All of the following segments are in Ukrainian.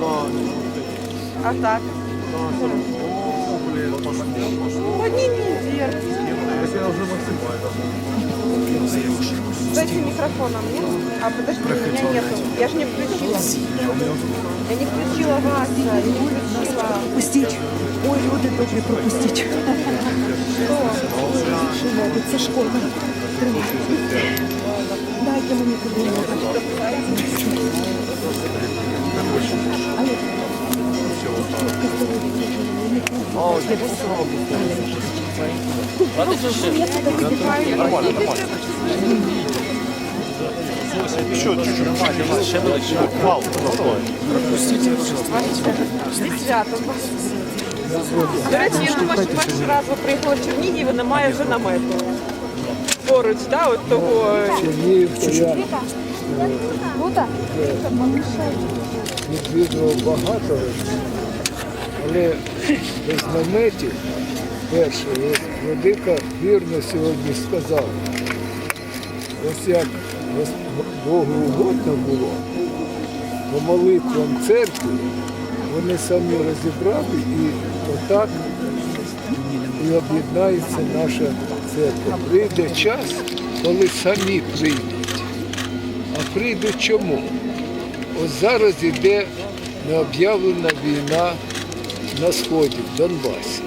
А так? Подними вверх. Дайте микрофоном, нет? А подожди, у меня нету. Я же не включила. Я не включила вас, я не включила. Пустіть. Ой, люди добрі, пропустіть. Что? Шумови, це шкода. Тримайте. Дайте мені кабінет. Еще чуть-чуть. Такой. Зі святом. До речі, я думаю, що перший раз ви приїхали в Чернігів і немає вже намету. Поруч, да, от того. Я відвідував багато але без наметів, перше, от Владика вірно сьогодні сказав, ось як Богу угодно було, по молитвам церкви вони самі розібрали і отак і об'єднається наша церква. Прийде час, коли самі прийдуть. А прийде чому? Ось зараз іде необ'явлена війна на сході, в Донбасі.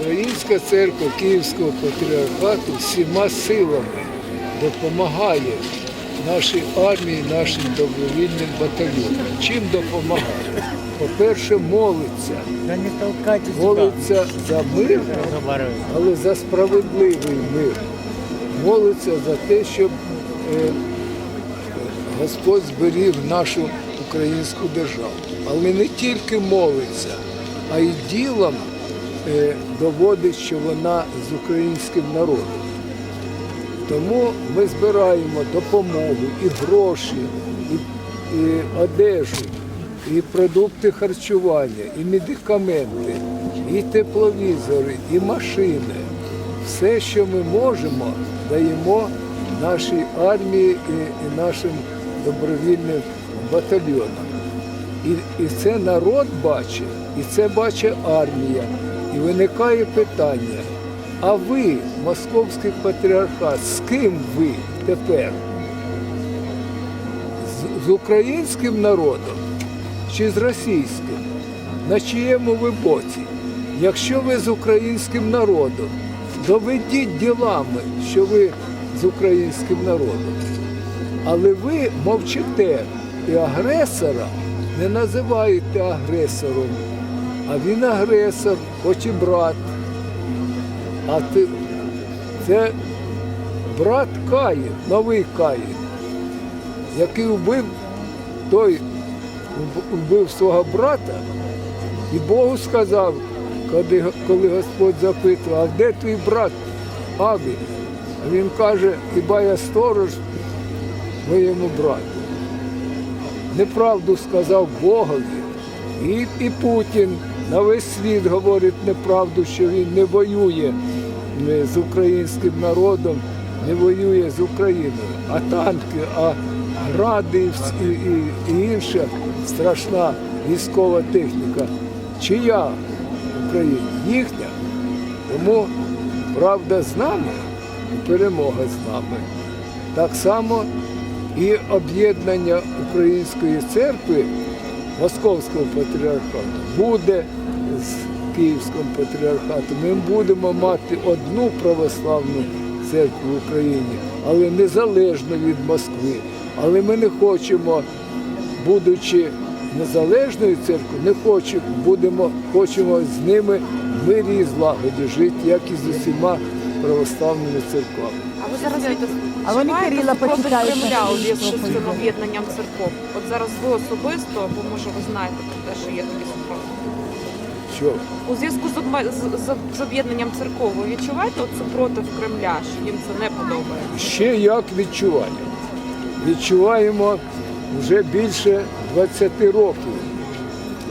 Українська церква Київського патріархату всіма силами допомагає нашій армії, нашим добровільним батальйонам. Чим допомагає? По-перше, молиться. Молиться за мир, але за справедливий мир. Молиться за те, щоб е, Господь зберіг нашу українську державу. Але не тільки молиться, а й ділом е, доводить, що вона з українським народом. Тому ми збираємо допомогу і гроші, і, і одежу, і продукти харчування, і медикаменти, і тепловізори, і машини. Все, що ми можемо, даємо нашій армії і, нашим добровільним батальйонам. І, і це народ бачить, і це бачить армія. І виникає питання, а ви, московський патріархат, з ким ви тепер? З, з українським народом чи з російським? На чиєму ви боці? Якщо ви з українським народом, доведіть ділами, що ви з українським народом. Але ви мовчите і агресора не називаєте агресором, а він агресор, хоч і брат. А ти це брат Каїн, новий Каїн, який вбив той вбив свого брата, і Богу сказав, коли, коли Господь запитував, а де твій брат Авіль? А він каже, хіба я сторож своєму брату. Неправду сказав Богові. І, і Путін на весь світ говорить неправду, що він не воює е, з українським народом, не воює з Україною. А танки, а гради і, і, і, інша страшна військова техніка. Чия в Україні? Їхня. Тому правда з нами і перемога з нами. Так само і об'єднання Української церкви Московського патріархату буде з Київським патріархатом. Ми будемо мати одну православну церкву в Україні, але незалежно від Москви. Але ми не хочемо, будучи незалежною церквою, не хочемо, будемо, хочемо з ними в мирі і злагоді жити, як і з усіма православними церквами. А ви зараз А вони Кирила почитають Кремля об'єднанням церков. От зараз ви особисто, бо може ви знаєте про те, що є такі супроти. Що У зв'язку з, об'єднанням церков ви відчуваєте от супротив Кремля, що їм це не подобається? Ще як відчуваємо. Відчуваємо вже більше 20 років.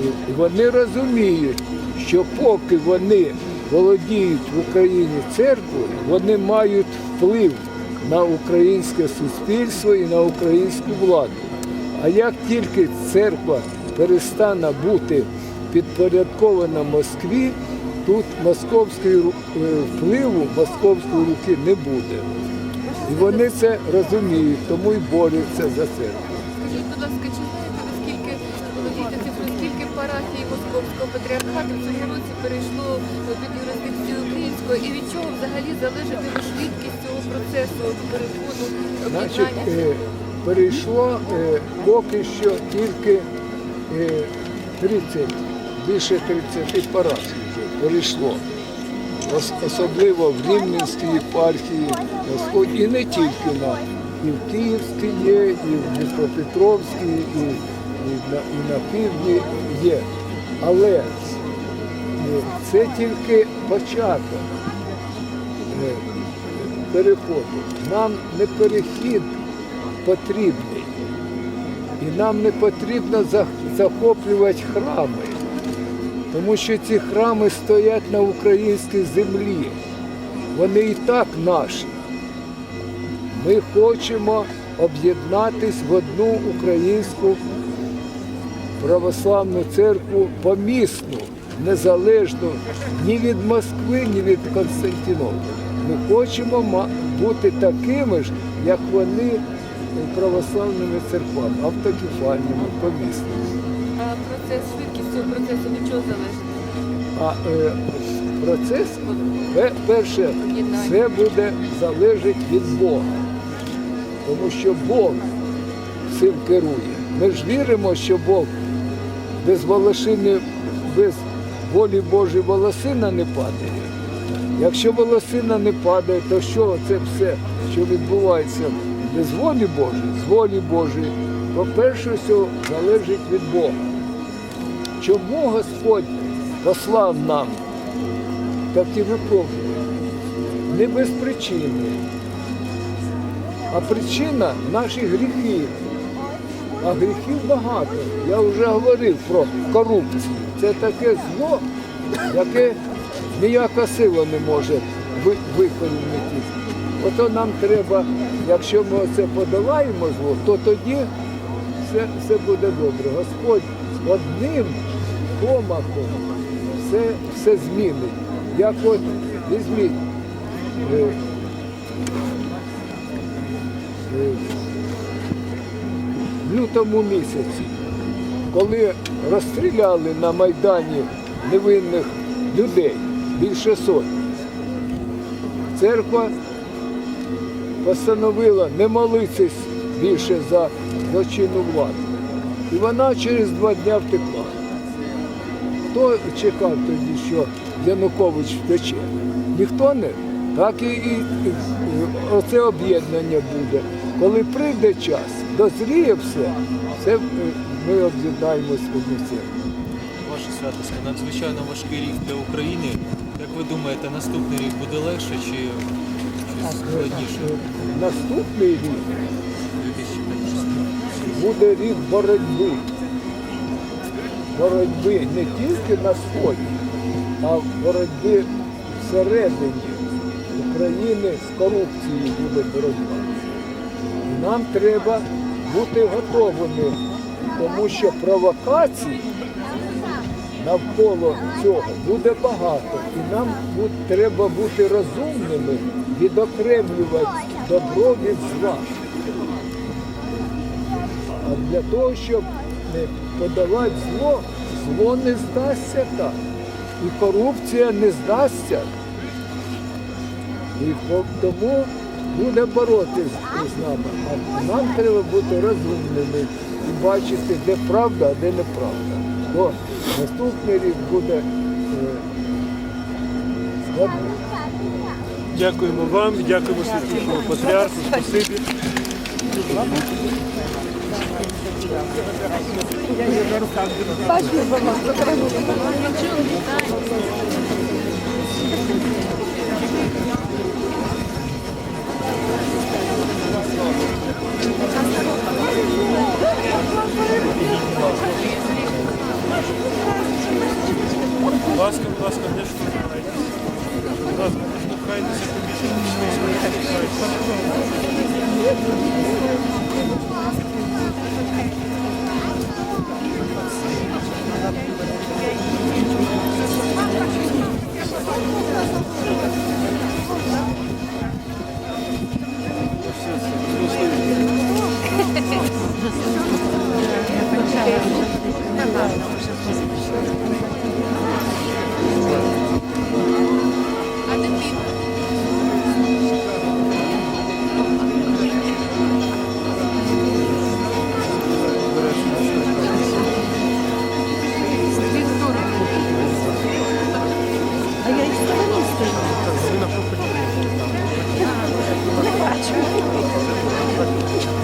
І вони розуміють, що поки вони володіють в Україні церквою, вони мають вплив на українське суспільство і на українську владу. А як тільки церква перестане бути підпорядкована Москві, тут московської е, впливу московської руки не буде. І вони це розуміють, тому і борються за це. Скажіть, будь ласка, чи знаєте ви скільки володієте парафій Московського патріархату в цьому році перейшло під юрисдикцію українського і від чого взагалі залежатиме швидкість цього процесу переходу об'єднання? е, перейшло е, поки що тільки е, 30, більше 30 парафій вже перейшло. Особливо в Рівненській єпархії, на Сході, і не тільки на і в Київській є, і в Дніпропетровській, і, і, на, і на півдні є. Але е, це тільки початок е, переходу. Нам не перехід потрібний. І нам не потрібно захоплювати храми, тому що ці храми стоять на українській землі. Вони і так наші. Ми хочемо об'єднатись в одну українську православну церкву помісну, незалежну ні від Москви, ні від Константинополя. Ми хочемо бути такими ж, як вони православними церквами, автокефальними, помісними. Процес, швидкість цього процесу від чого залежить? А е, процес пе- перше, це буде залежить від Бога. Тому що Бог цим керує. Ми ж віримо, що Бог без волосини, без волі Божої волосина не падає. Якщо волосина не падає, то що це все, що відбувається без волі Божої, з волі Божої, то перше всього залежить від Бога. Чому Господь послав нам такі випробування? Не без причини. А причина наші гріхи. А гріхів багато. Я вже говорив про корупцію. Це таке зло, яке ніяка сила не може ви- викорінити. Ото нам треба, якщо ми це подолаємо зло, то тоді все, все буде добре. Господь одним помахом все, все змінить. Як от візьміть. е, е, в лютому місяці, коли розстріляли на Майдані невинних людей, більше сотні, церква постановила не молитись більше за злочинну владу. І вона через два дня втекла. Хто чекав тоді, що Янукович втече? Ніхто не. Так і, і, і оце об'єднання буде. Коли прийде час, дозріє все, це е, ми об'єднаємось в одну церкву. Ваше святосте, надзвичайно важкий рік для України. Як ви думаєте, наступний рік буде легше чи щось складніше? Е, Наступний рік 2016? буде рік боротьби. Боротьби не тільки на сході, а боротьби всередині України з корупцією буде боротьба. Нам треба бути готовими, тому що провокацій навколо цього буде багато. І нам треба бути розумними, відокремлювати добро від зла. А для того, щоб не подавати зло, зло не здасться так. І корупція не здасться. І тому буде боротися з нами. А нам треба бути розумними і бачити, де правда, а де неправда. То наступний рік буде е, складний. Дякуємо вам, дякуємо святішому патріарху, спасибі. Будь ласка, будь ласка, не штовхайтеся.